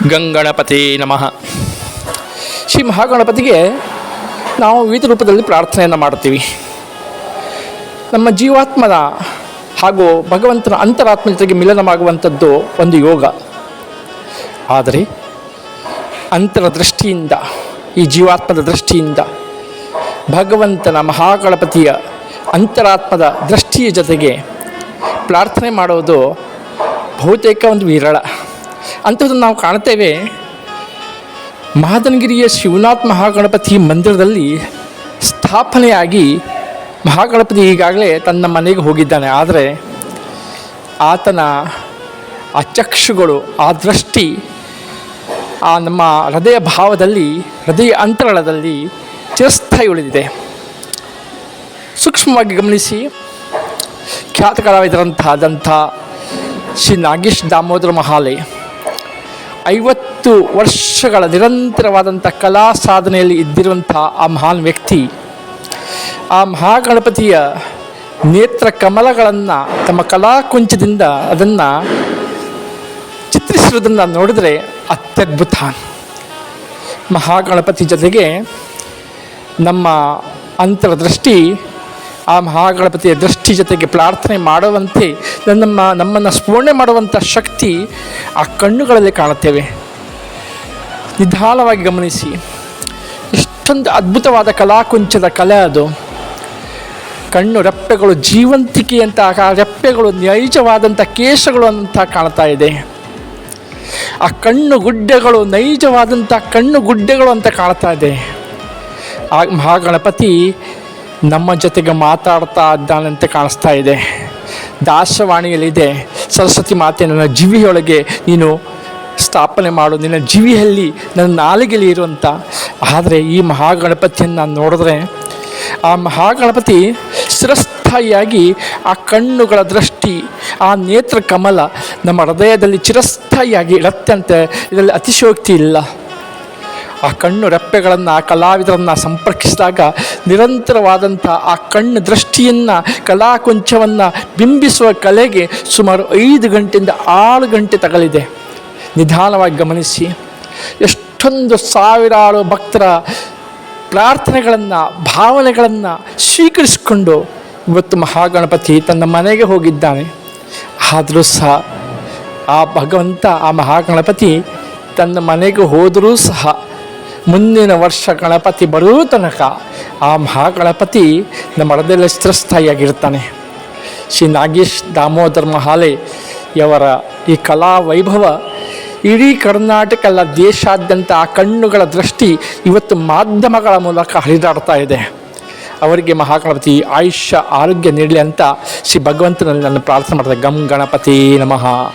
ಗಂಗಣಪತಿ ನಮಃ. ಶ್ರೀ ಮಹಾಗಣಪತಿಗೆ ನಾವು ವಿವಿಧ ರೂಪದಲ್ಲಿ ಪ್ರಾರ್ಥನೆಯನ್ನು ಮಾಡ್ತೀವಿ ನಮ್ಮ ಜೀವಾತ್ಮನ ಹಾಗೂ ಭಗವಂತನ ಅಂತರಾತ್ಮ ಜೊತೆಗೆ ಮಿಲನವಾಗುವಂಥದ್ದು ಒಂದು ಯೋಗ. ಆದರೆ ಅಂತರದೃಷ್ಟಿಯಿಂದ ಈ ಜೀವಾತ್ಮದ ದೃಷ್ಟಿಯಿಂದ ಭಗವಂತನ ಮಹಾಗಣಪತಿಯ ಅಂತರಾತ್ಮದ ದೃಷ್ಟಿಯ ಜೊತೆಗೆ ಪ್ರಾರ್ಥನೆ ಮಾಡೋದು ಬಹುತೇಕ ಒಂದು ವಿರಳ. ಅಂಥದ್ದನ್ನು ನಾವು ಕಾಣ್ತೇವೆ. ಮಾದನಗಿರಿಯ ಶಿವನಾಥ್ ಮಹಾಗಣಪತಿ ಮಂದಿರದಲ್ಲಿ ಸ್ಥಾಪನೆಯಾಗಿ ಮಹಾಗಣಪತಿ ಈಗಾಗಲೇ ತನ್ನ ಮನೆಗೆ ಹೋಗಿದ್ದಾನೆ. ಆದರೆ ಆತನ ಆ ಚಕ್ಷುಗಳು ಆ ದೃಷ್ಟಿ, ಆ ನಮ್ಮ ಹೃದಯ ಭಾವದಲ್ಲಿ, ಹೃದಯ ಅಂತರಾಳದಲ್ಲಿ ಚಿರಸ್ಥಾಯಿ ಉಳಿದಿದೆ. ಸೂಕ್ಷ್ಮವಾಗಿ ಗಮನಿಸಿ ಖ್ಯಾತ ಕಲಾವಿದರಂತಹದಂಥ ಶ್ರೀ ನಾಗೇಶ್ ದಾಮೋದರ ಮಹಾಲೆ ಐವತ್ತು ವರ್ಷಗಳ ನಿರಂತರವಾದಂಥ ಕಲಾ ಸಾಧನೆಯಲ್ಲಿ ಇದ್ದಿರುವಂಥ ಆ ಮಹಾನ್ ವ್ಯಕ್ತಿ, ಆ ಮಹಾಗಣಪತಿಯ ನೇತ್ರ ಕಮಲಗಳನ್ನು ತಮ್ಮ ಕಲಾ ಕುಂಚದಿಂದ ಅದನ್ನು ಚಿತ್ರಿಸಿರೋದನ್ನು ನೋಡಿದರೆ ಅತ್ಯದ್ಭುತ ಮಹಾಗಣಪತಿ ಜೊತೆಗೆ ನಮ್ಮ ಅಂತರದೃಷ್ಟಿ ಆ ಮಹಾಗಣಪತಿಯ ದೃಷ್ಟಿ ಜೊತೆಗೆ ಪ್ರಾರ್ಥನೆ ಮಾಡುವಂತೆ ನಮ್ಮ ನಮ್ಮನ್ನು ಸ್ಫೋರಣೆ ಮಾಡುವಂಥ ಶಕ್ತಿ ಆ ಕಣ್ಣುಗಳಲ್ಲಿ ಕಾಣುತ್ತೇವೆ. ನಿಧಾನವಾಗಿ ಗಮನಿಸಿ. ಎಷ್ಟೊಂದು ಅದ್ಭುತವಾದ ಕಲಾಕುಂಚದ ಕಲೆ ಅದು. ಕಣ್ಣು ರೆಪ್ಪೆಗಳು ಜೀವಂತಿಕೆಯಂತ ಆ ರೆಪ್ಪೆಗಳು ನೈಜವಾದಂಥ ಕೇಶಗಳು ಅಂತ ಕಾಣ್ತಾ ಇದೆ. ಆ ಕಣ್ಣು ಗುಡ್ಡೆಗಳು ನೈಜವಾದಂಥ ಕಣ್ಣು ಗುಡ್ಡೆಗಳು ಅಂತ ಕಾಣ್ತಾ ಇದೆ. ಆ ಮಹಾಗಣಪತಿ ನಮ್ಮ ಜೊತೆಗೆ ಮಾತಾಡ್ತಾ ಇದ್ದಾನಂತೆ ಕಾಣಿಸ್ತಾ ಇದೆ. ದಾಸವಾಣಿಯಲ್ಲಿದೆ, ಸರಸ್ವತಿ ಮಾತೆ, ನನ್ನ ಜೀವಿಯೊಳಗೆ ನೀನು ಸ್ಥಾಪನೆ ಮಾಡು, ನಿನ್ನ ಜೀವಿಯಲ್ಲಿ ನನ್ನ ನಾಲಿಗೆಯಲ್ಲಿ ಇರುವಂಥ ಆದರೆ ಈ ಮಹಾಗಣಪತಿಯನ್ನು ನಾನು ನೋಡಿದ್ರೆ, ಆ ಮಹಾಗಣಪತಿ ಚಿರಸ್ಥಾಯಿಯಾಗಿ ಆ ಕಣ್ಣುಗಳ ದೃಷ್ಟಿ, ಆ ನೇತ್ರ ಕಮಲ ನಮ್ಮ ಹೃದಯದಲ್ಲಿ ಚಿರಸ್ಥಾಯಿಯಾಗಿ ಇರತ್ತಂತೆ ಇದರಲ್ಲಿ ಅತಿಶಯೋಕ್ತಿ ಇಲ್ಲ. ಆ ಕಣ್ಣು ರೆಪ್ಪೆಗಳನ್ನು, ಆ ಕಲಾವಿದರನ್ನು ಸಂಪರ್ಕಿಸಿದಾಗ ನಿರಂತರವಾದಂಥ ಆ ಕಣ್ಣು ದೃಷ್ಟಿಯನ್ನು, ಕಲಾಕುಂಚವನ್ನು ಬಿಂಬಿಸುವ ಕಲೆಗೆ ಸುಮಾರು ಐದು ಗಂಟೆಯಿಂದ ಆರು ಗಂಟೆ ತಗಲಿದೆ. ನಿಧಾನವಾಗಿ ಗಮನಿಸಿ. ಎಷ್ಟೊಂದು ಸಾವಿರಾರು ಭಕ್ತರ ಪ್ರಾರ್ಥನೆಗಳನ್ನು, ಭಾವನೆಗಳನ್ನು ಸ್ವೀಕರಿಸಿಕೊಂಡು ಇವತ್ತು ಮಹಾಗಣಪತಿ ತನ್ನ ಮನೆಗೆ ಹೋಗಿದ್ದಾನೆ. ಆದರೂ ಸಹ ಆ ಭಗವಂತ, ಆ ಮಹಾಗಣಪತಿ ತನ್ನ ಮನೆಗೆ ಹೋದರೂ ಸಹ ಮುಂದಿನ ವರ್ಷ ಗಣಪತಿ ಬರೋ ತನಕ ಆ ಮಹಾಗಣಪತಿ ನಮ್ಮ ಹೃದಯದಲ್ಲಿ ಸ್ಥಿರಸ್ಥಾಯಿಯಾಗಿರ್ತಾನೆ ಶ್ರೀ ನಾಗೇಶ್ ದಾಮೋದರ್ ಮಹಾಲೆಯವರ ಈ ಕಲಾ ವೈಭವ ಇಡೀ ಕರ್ನಾಟಕ ಅಲ್ಲ ದೇಶಾದ್ಯಂತ ಆ ಕಣ್ಣುಗಳ ದೃಷ್ಟಿ ಇವತ್ತು ಮಾಧ್ಯಮಗಳ ಮೂಲಕ ಹರಿದಾಡ್ತಾ ಇದೆ. ಅವರಿಗೆ ಮಹಾಗಣಪತಿ ಆಯುಷ್ಯ, ಆರೋಗ್ಯ ನೀಡಲಿ ಅಂತ ಶ್ರೀ ಭಗವಂತನಲ್ಲಿ ನಾನು ಪ್ರಾರ್ಥನೆ ಮಾಡ್ತೇನೆ ಗಂ ಗಣಪತಿ ನಮಃ.